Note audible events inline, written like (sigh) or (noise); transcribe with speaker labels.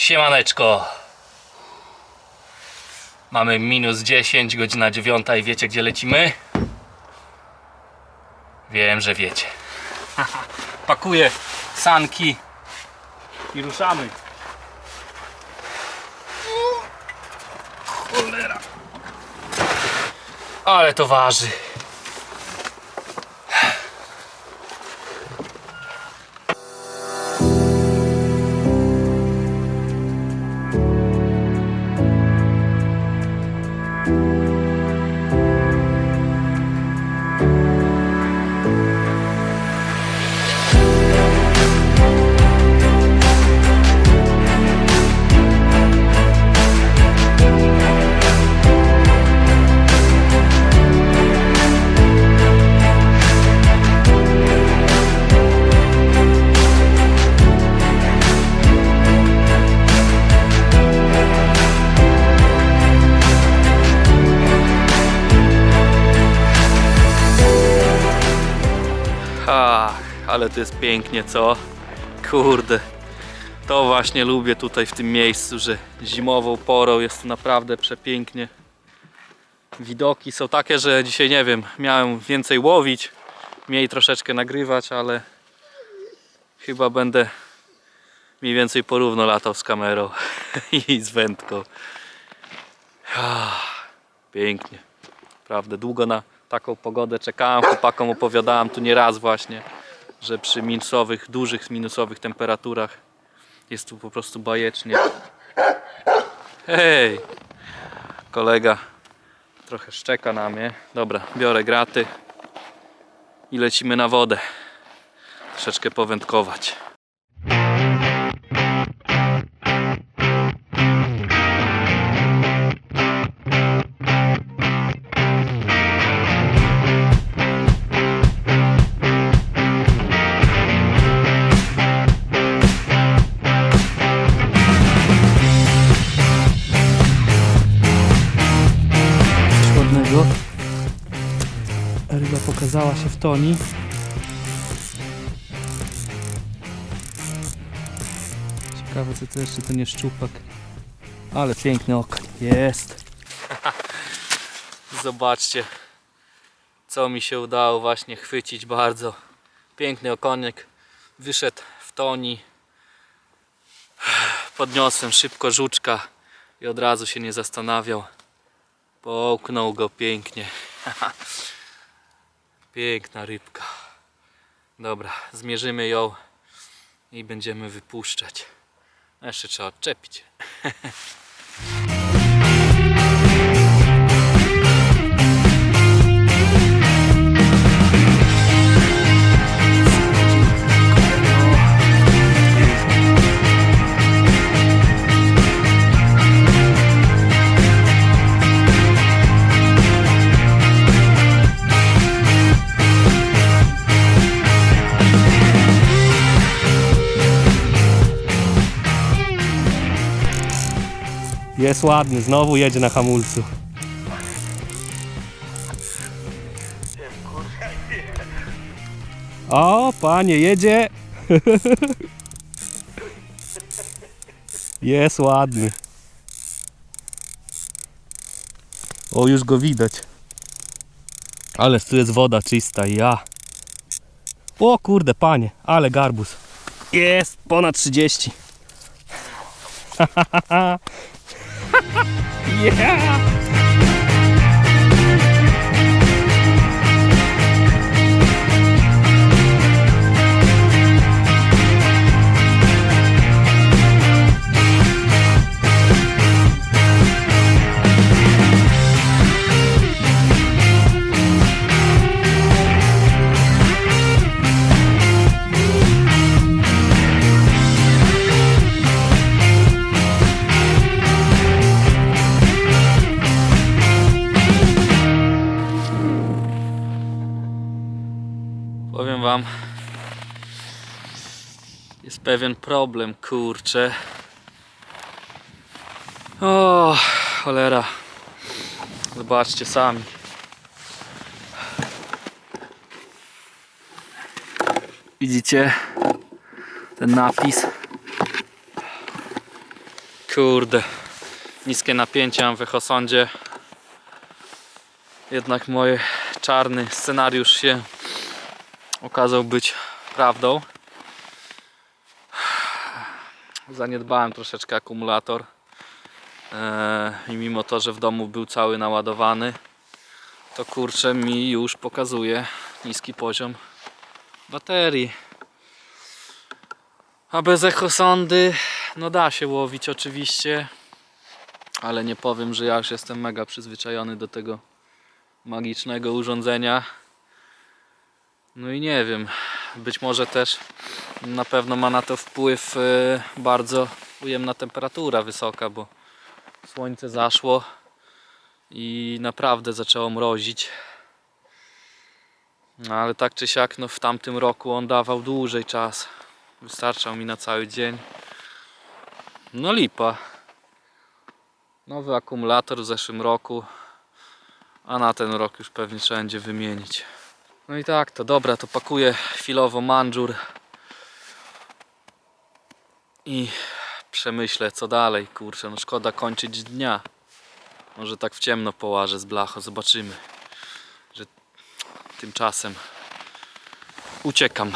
Speaker 1: Siemaneczko. Mamy minus 10, godzina 9 i wiecie gdzie lecimy? Wiem, że wiecie. (laughs) Pakuję sanki i ruszamy. Cholera. Ale to waży. Ale to jest pięknie, co? Kurde. To właśnie lubię tutaj w tym miejscu, że zimową porą jest tu naprawdę przepięknie. Widoki są takie, że dzisiaj nie wiem, miałem więcej łowić, mniej troszeczkę nagrywać, ale chyba będę mniej więcej porówno latał z kamerą (laughs) i z wędką. Pięknie. Naprawdę długo na taką pogodę czekałem, chłopakom opowiadałem tu nieraz właśnie, że przy minusowych, dużych minusowych temperaturach jest tu po prostu bajecznie. Hej! Kolega trochę szczeka na mnie. Dobra, biorę graty i lecimy na wodę. Troszeczkę powędkować.
Speaker 2: Ryba pokazała się w toni. Ciekawe co to jeszcze to nie szczupak. Ale piękny okoń. Jest. (laughs)
Speaker 1: Zobaczcie, co mi się udało właśnie chwycić bardzo. Piękny okoniek. Wyszedł w toni. (sighs) Podniosłem szybko żuczka i od razu się nie zastanawiał. Połknął go pięknie. (laughs) Piękna rybka. Dobra, zmierzymy ją i będziemy wypuszczać. Jeszcze trzeba odczepić. (laughs)
Speaker 2: Jest ładny, znowu jedzie na hamulcu. O, panie, jedzie. (laughs) Jest ładny. O, już go widać. Ale tu jest woda czysta, ja. O kurde, panie, ale garbus. Jest ponad 30. (laughs) Yeah!
Speaker 1: Jest pewien problem, kurczę. O, cholera. Zobaczcie sami. Widzicie ten napis? Kurde. Niskie napięcie mam w echosądzie. Jednak mój czarny scenariusz się okazał być prawdą. Zaniedbałem troszeczkę akumulator. Eee, I mimo to, że w domu był cały naładowany, to kurczę mi już pokazuje niski poziom baterii. A bez echosondy, no da się łowić oczywiście, ale nie powiem, że ja już jestem mega przyzwyczajony do tego magicznego urządzenia. No i nie wiem, być może też na pewno ma na to wpływ e, bardzo ujemna temperatura wysoka, bo słońce zaszło i naprawdę zaczęło mrozić. No ale tak czy siak, no w tamtym roku on dawał dłużej czas. Wystarczał mi na cały dzień. No lipa. Nowy akumulator w zeszłym roku, a na ten rok już pewnie trzeba będzie wymienić. No i tak, to dobra, to pakuję chwilowo mandżur i przemyślę co dalej, kurczę, no szkoda kończyć dnia. Może tak w ciemno połażę z blacho, zobaczymy. Że tymczasem uciekam.